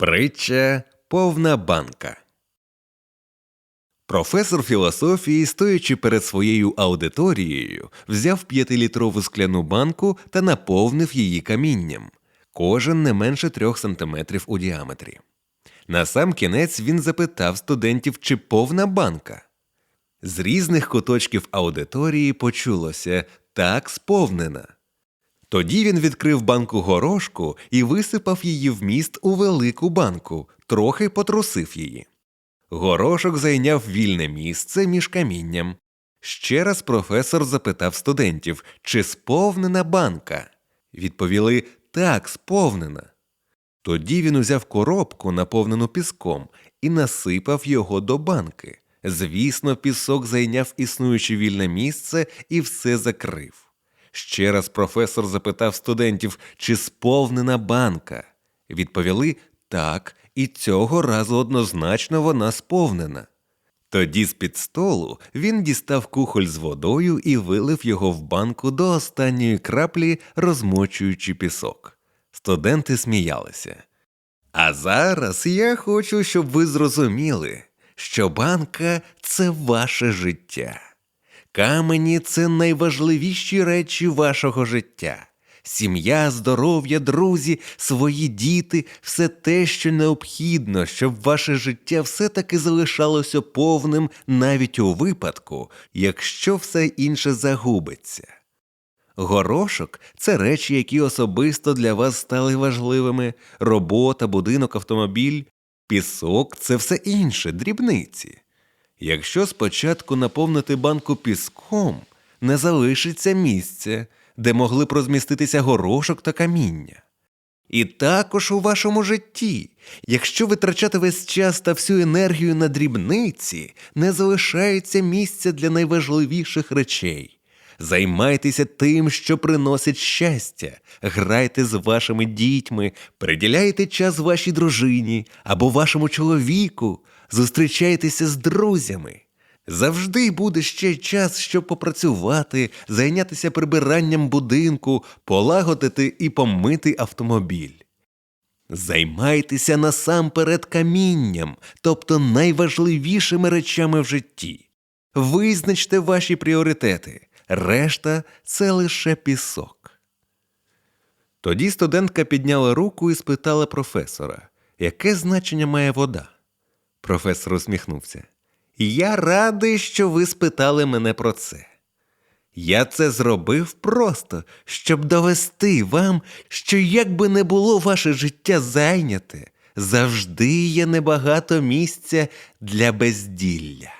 Притча повна банка. Професор філософії, стоячи перед своєю аудиторією, взяв п'ятилітрову скляну банку та наповнив її камінням, кожен не менше трьох сантиметрів у діаметрі. На сам кінець він запитав студентів, чи повна банка. З різних куточків аудиторії почулося так сповнена. Тоді він відкрив банку горошку і висипав її вміст у велику банку, трохи потрусив її. Горошок зайняв вільне місце між камінням. Ще раз професор запитав студентів, чи сповнена банка. Відповіли так, сповнена. Тоді він узяв коробку, наповнену піском, і насипав його до банки. Звісно, пісок зайняв існуюче вільне місце і все закрив. Ще раз професор запитав студентів, чи сповнена банка. Відповіли так, і цього разу однозначно вона сповнена. Тоді з-під столу він дістав кухоль з водою і вилив його в банку до останньої краплі, розмочуючи пісок. Студенти сміялися. А зараз я хочу, щоб ви зрозуміли, що банка це ваше життя. Камені це найважливіші речі вашого життя. Сім'я, здоров'я, друзі, свої діти все те, що необхідно, щоб ваше життя все-таки залишалося повним навіть у випадку, якщо все інше загубиться. Горошок це речі, які особисто для вас стали важливими, робота, будинок, автомобіль, пісок це все інше, дрібниці. Якщо спочатку наповнити банку піском, не залишиться місця, де могли б розміститися горошок та каміння. І також у вашому житті, якщо витрачати весь час та всю енергію на дрібниці, не залишається місця для найважливіших речей. Займайтеся тим, що приносить щастя, грайте з вашими дітьми, приділяйте час вашій дружині або вашому чоловіку, зустрічайтеся з друзями. Завжди буде ще час, щоб попрацювати, зайнятися прибиранням будинку, полагодити і помити автомобіль. Займайтеся насамперед камінням, тобто найважливішими речами в житті. Визначте ваші пріоритети, решта це лише пісок. Тоді студентка підняла руку і спитала професора, яке значення має вода. Професор усміхнувся. Я радий, що ви спитали мене про це. Я це зробив просто, щоб довести вам, що як би не було ваше життя зайняте, завжди є небагато місця для безділля.